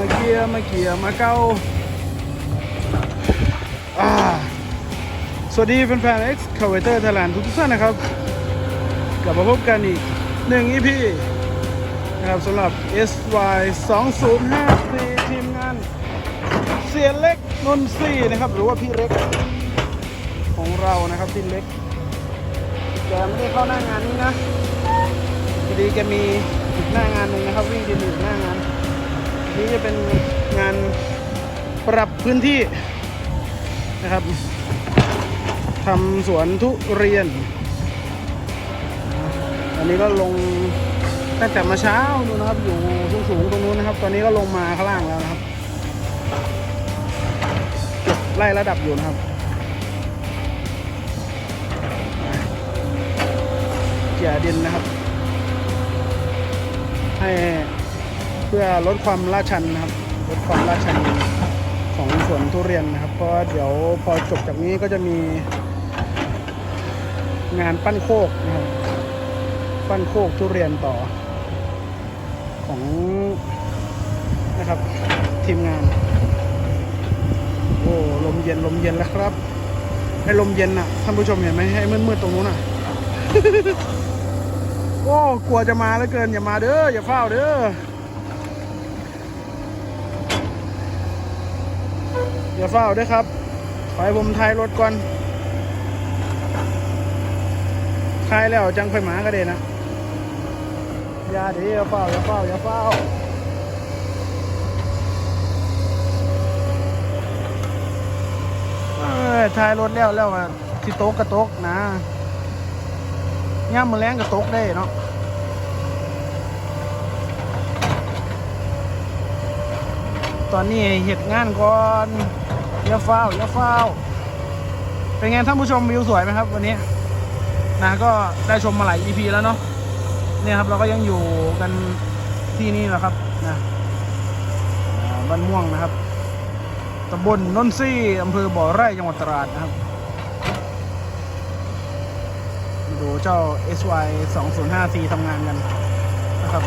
มาเกียร์มาเกียมาเก้าสวัสดีแฟนๆ X c a v a t o r Thailand ทุกท่านนะครับ กลับมาพบกันอีกหนึ่ง EP นะครับสำหรับ SY 2054ทีมงาน เสียเล็กนนทรีนะครับ หรือว่าพี่เล็กของเรานะครับพี่เล็กแกไม่ได้เข้าหน้างานนี้นะพอดีแกมีอีกหน้างานหนึ่งนะครับ วิ่งดินอยู่หน้างาน นี่จะเป็นงานปรับพื้นที่นะครับทำสวนทุเรียน อันนี้ก็ลงตั้งแต่มาเช้าดูนะครับ อยู่สูงๆตรงนู้นนะครับ ตอนนี้ก็ลงมาข้างล่างแล้วนะครับเก็บไล่ระดับอยู่นะครับเกี่ยดินนะครับ เพื่อลดความลาดชันนะครับลดความลาดชันของสวนทุเรียนนะครับ เพราะเดี๋ยวพอจบจากนี้ก็จะมี งานปั้นโคกนะครับปั้นโคกทุเรียนต่อ ของนะครับทีมงาน โอ้ลมเย็นลมเย็นแล้วครับให้ลมเย็นน่ะท่านผู้ชมเห็นไหมให้มืดๆตรงนู้นน่ะโอ้กลัวจะมาแล้วเกินอย่ามาเด้ออย่าเฝ้าเด้อ อย่าเฝ้าด้อครับ ขอให้ผมทายรถก่อนทายแล้วจังค่อยหมาก็เด้นะอย่าดีอย่าเฝ้าอย่าเฝ้าอย่าเฝ้าเอ้ยทายรถแล้วแล้วอะที่โต๊ะกระโต๊กนะย่ามมือแรงกระโต๊กได้เนาะตอนนี้เหตุงานก่อน อย่าเฝ้าอย่าเฝ้า เป็นไงท่านผู้ชมวิวสวยไหมครับ วันนี้นะก็ได้ชมมาหลาย EP แล้วเนาะเนี่ยครับเราก็ยังอยู่กันที่นี่แหละครับนะบ้านม่วงนะครับตำบลนนทรีอำเภอบ่อไร่จังหวัดตราดนะครับ ดูเจ้า SY 205ทำงานกันนะครับ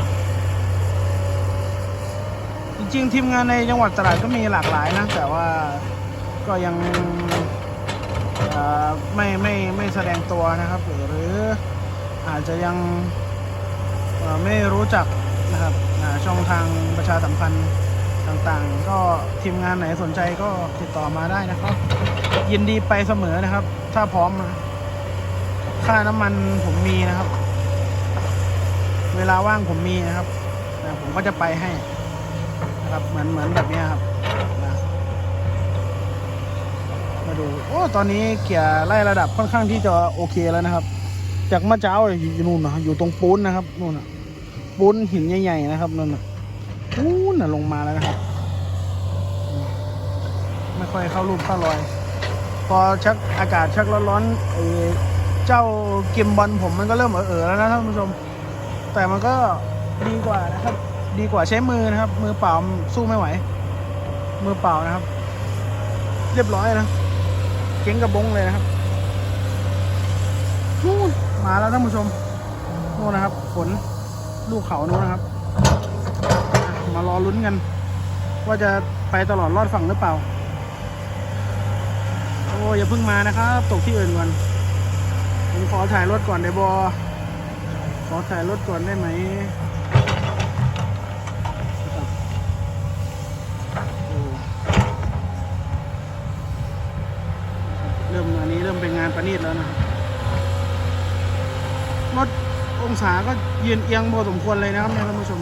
จริงๆ ทีมงานในจังหวัดตราดก็มีหลากหลายนะ แต่ว่า ก็ยังเอ่ไม่ไม่ไม่แสดงตัวนะครับ หรืออาจจะยังไม่รู้จักนะครับช่องทางประชาสัมพันธ์ต่างๆ ก็ทีมงานไหนสนใจก็ติดต่อมาได้นะครับ ยินดีไปเสมอนะครับ ถ้าพร้อมค่าน้ำมันผมมีนะครับ เวลาว่างผมมีนะครับผมก็จะไปให้นะครับเหมือนเหมือนแบบนี้ครับนะ มาดูโอ้ตอนนี้เกียร์ไล่ระดับค่อนข้างที่จะโอเคแล้วนะครับ จากเมะเจ้าอยู่นู่นนะอยู่ตรงปูนนะครับนู่นนะปูนหินใหญ่ๆนะครับนั่นนะปูนน่ะลงมาแล้วนะครับ ไม่ค่อยเข้ารูปเข้ารอย พอชักอากาศชักร้อนๆไอ้เจ้ากิมบอลผมมันก็เริ่มเออๆแล้วนะท่านผู้ชม แต่มันก็ดีกว่านะครับ ดีกว่าใช้มือนะครับ มือเปล่าสู้ไม่ไหว มือเปล่านะครับ เรียบร้อยนะ เก่งกระบงเลยนะครับนู่นมาแล้วท่านผู้ชมนู่นนะครับฝนลูกเขานู้นนะครับอะมารอลุ้นกัน ว่าจะไปตลอดรอดฝั่งหรือเปล่า โอ้อย่าเพิ่งมานะครับ ตกที่อื่นก่อนผมขอถ่ายรถก่อนได้บอขอถ่ายรถก่อนได้ไหมครับโอ้ เริ่มอันนี้เริ่มเป็นงานประณีตแล้วนะครับรถองศาก็ยืนเอียงพอสมควรเลยนะครับเนี่ยท่านผู้ชม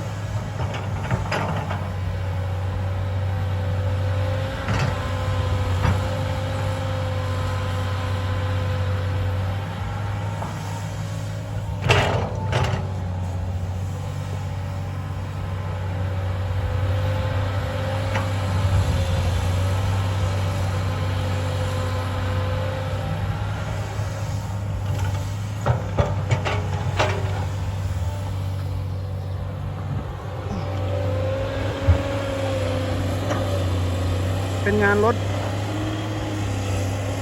เป็นงานรถ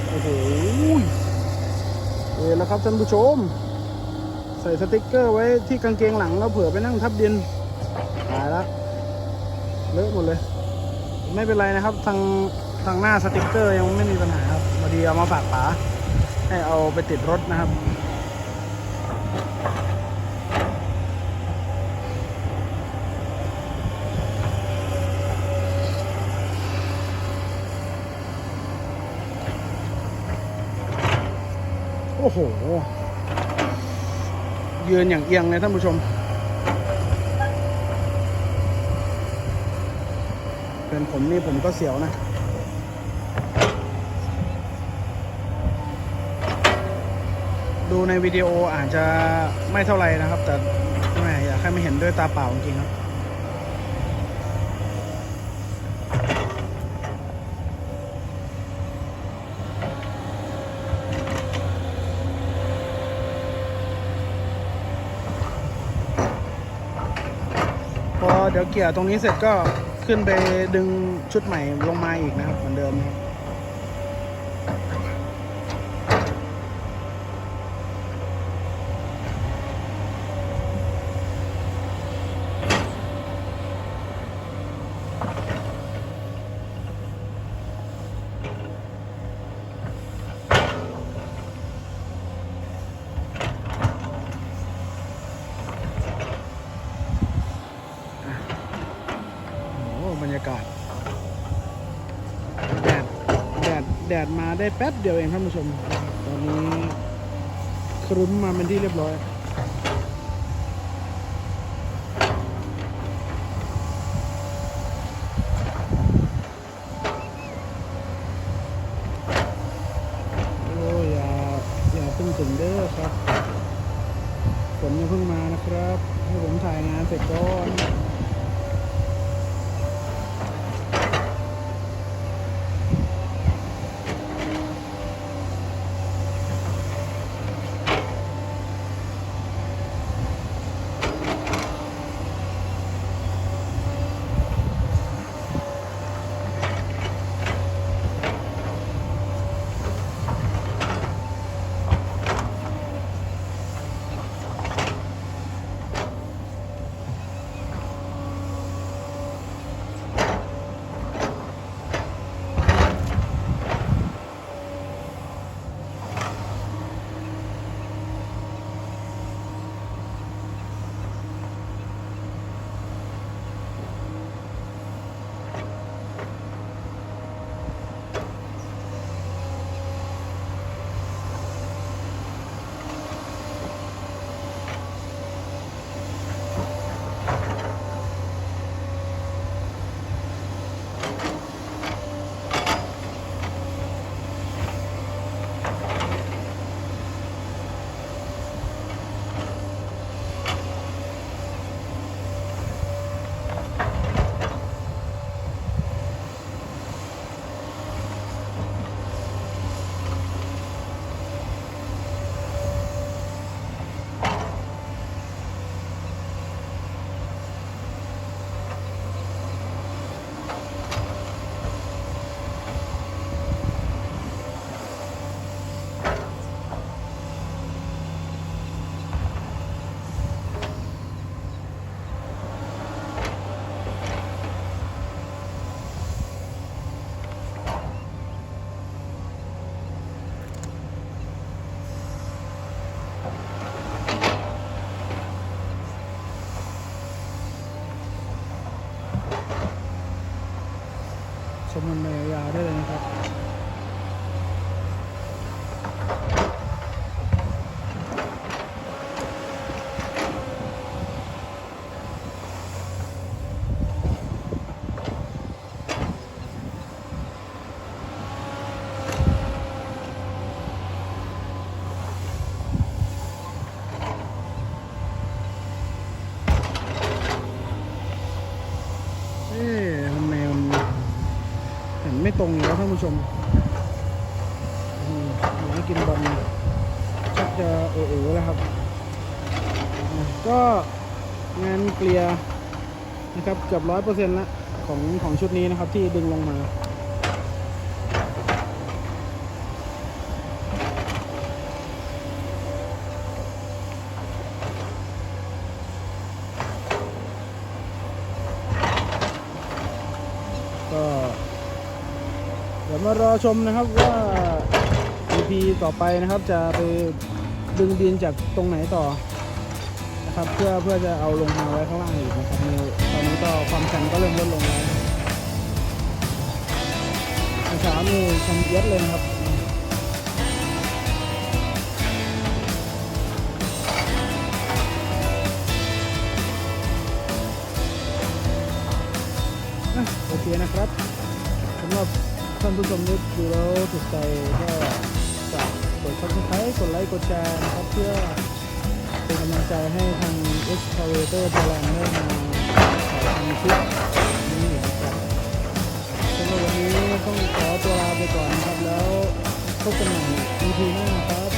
โอ้โหเออแล้วครับท่านผู้ชม ใส่สติกเกอร์ไว้ที่กางเกงหลังแล้วเผื่อไปนั่งทับดินตายละเลอะหมดเลย ไม่เป็นไรนะครับ ทางทางหน้าสติกเกอร์ยังไม่มีปัญหาครับพอดีเอามาฝากป๋าให้เอาไปติดรถนะครับ โอ้โห ยืนอย่างเอียงเลยท่านผู้ชม เป็นผมนี่ผมก็เสียวนะดูในวิดีโออาจจะไม่เท่าไรนะครับ แต่แหมอยากให้ไม่เห็นด้วยตาเปล่าจริงครับ เดี๋ยวเกี่ยวตรงนี้เสร็จก็ขึ้นไปดึงชุดใหม่ลงมาอีกนะครับเหมือนเดิมครับ โอ้โหบรรยากาศ แดด แดดมาได้แป๊บเดียวเองท่านผู้ชม ตอนนี้ครึ้มมาเป็นที่เรียบร้อยโอ้ยอ่าอย่าเพิ่งถึงเด้อครับฝนย่าเพิ่งมานะครับ ให้ผมถ่ายงานเสร็จก่อน ชมมันไปยาวๆได้เลยนะครับ เอ๊ะทำไมมันเห็นไม่ ตรงอยู่แล้วท่านผู้ชมอืมอยากกินบอลชักจะเออๆแล้วครับ ก็งานเกลียร์นะครับเกือบร้อยเปอร์เซ็นต์ละของของชุดนี้นะครับที่ดึงลงมาก็ ดี๋ยวมารอชมนะครับว่า EP ต่อไปนะครับจะไปดึงดินจากตรงไหนต่อนะครับเพื่อเพื่อจะเอาลงมาไว้ข้างล่างอีกนะครับในตอนนี้ก็ความชันก็เริ่มลดลงแล้วเมื่อเช้านี่ชันเอียดเลยครับโอเคนะครับ ท่านผู้ชมที่ดูแล้วถูกใจก็ฝากกดซับสไครต์กดไลค์กดแชร์นะครับเพื่อเป็นกำลังใจให้ทาง Excavator Thailand ได้มาถ่ายทำคลิปนี้นะครับสำหรับวันนี้ต้องขอตัวลาไปก่อนนะครับแล้วพบกันใหม่ EP หน้าครับ